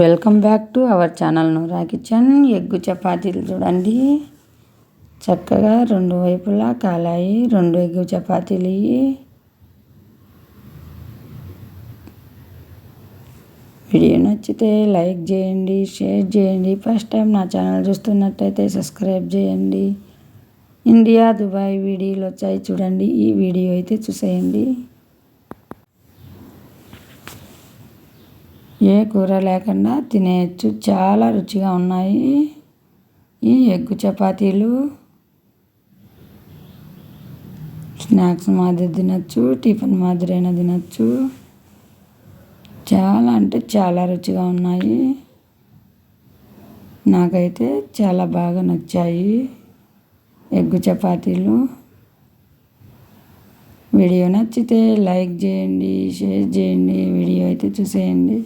Welcome back to our channel Noora kitchen. Egg చపాతీలు చూడండి. చక్కగా రెండు వైపులా కాలాయి రెండు ఎగ్గు చపాతీలు వీడియో నచ్చితే లైక్ చేయండి షేర్ చేయండి. ఫస్ట్ టైం నా ఛానల్ చూస్తున్నట్టయితే సబ్స్క్రైబ్ చేయండి. ఇండియా దుబాయ్ వీడియోలు వచ్చాయి చూడండి. ఈ వీడియో అయితే చూసేయండి. ఏ కూర లేకుండా తినేయచ్చు. చాలా రుచిగా ఉన్నాయి. ఈ ఎగ్గు చపాతీలు. స్నాక్స్ మాదిరి తినచ్చు టిఫిన్ మాదిరైనా తినచ్చు. చాలా అంటే చాలా రుచిగా ఉన్నాయి. నాకైతే చాలా బాగా నచ్చాయి ఎగ్గు చపాతీలు. వీడియో నచ్చితే లైక్ చేయండి షేర్ చేయండి వీడియో అయితే చూసేయండి.